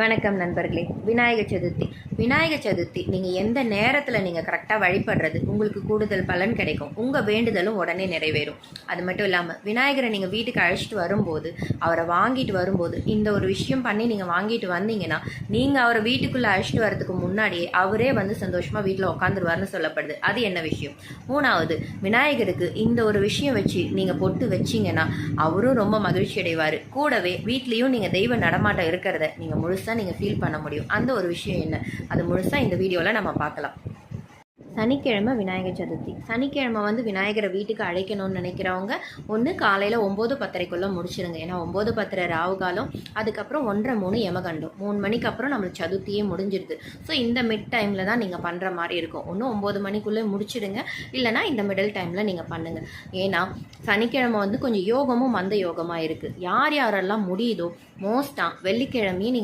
வணக்கம் நண்பர்களே. விநாயகர் சதுர்த்தி. விநாயகர் சதுர்த்தி நீங்கள் எந்த நேரத்தில் நீங்கள் கரெக்டாக வழிபடுறது உங்களுக்கு கூடுதல் பலன் கிடைக்கும். உங்கள் வேண்டுதலும் உடனே நிறைவேறும். அது மட்டும் இல்லாமல் விநாயகரை நீங்கள் வீட்டுக்கு அழைச்சிட்டு வரும்போது அவரை வாங்கிட்டு வரும்போது இந்த ஒரு விஷயம் பண்ணி நீங்கள் வாங்கிட்டு வந்தீங்கன்னா நீங்கள் அவரை வீட்டுக்குள்ளே அழைச்சிட்டு வரதுக்கு முன்னாடியே அவரே வந்து சந்தோஷமாக வீட்டில் உட்காந்துருவார்னு சொல்லப்படுது. அது என்ன விஷயம்? மூணாவது விநாயகருக்கு இந்த ஒரு விஷயம் வச்சு நீங்கள் பொட்டு வச்சீங்கன்னா அவரும் ரொம்ப மகிழ்ச்சி அடைவார் கூடவே வீட்லேயும் நீங்கள் தெய்வ நடமாட்டம் இருக்கிறத நீங்கள் முழுசாக நீங்கள் ஃபீல் பண்ண முடியும். அந்த ஒரு விஷயம் என்ன? அது முழுசாக இந்த வீடியோவில் நம்ம பார்க்கலாம். சனிக்கிழமை விநாயகர் சதுர்த்தி. சனிக்கிழமை வந்து விநாயகரை வீட்டுக்கு அழைக்கணும்னு நினைக்கிறவங்க ஒன்று காலையில் ஒம்பது பத்தரைக்குள்ளே முடிச்சிருங்க. ஏன்னா ஒம்பது பத்தரை ராவு காலம். அதுக்கப்புறம் ஒன்றரை மூணு எமகண்டம் மூணு மணிக்கு அப்புறம் நம்மளுக்கு சதுர்த்தியே முடிஞ்சிருது. ஸோ இந்த மிட் டைமில் தான் நீங்கள் பண்ணுற மாதிரி இருக்கும். ஒன்று ஒம்பது மணிக்குள்ளே முடிச்சிடுங்க. இல்லைனா இந்த மிடில் டைமில் நீங்கள் பண்ணுங்கள் ஏன்னா சனிக்கிழமை வந்து கொஞ்சம் யோகமும் மந்த யோகமாக இருக்குது யார் யாரெல்லாம் முடியுதோ மோஸ்ட்டாக வெள்ளிக்கிழமையும் நீங்கள்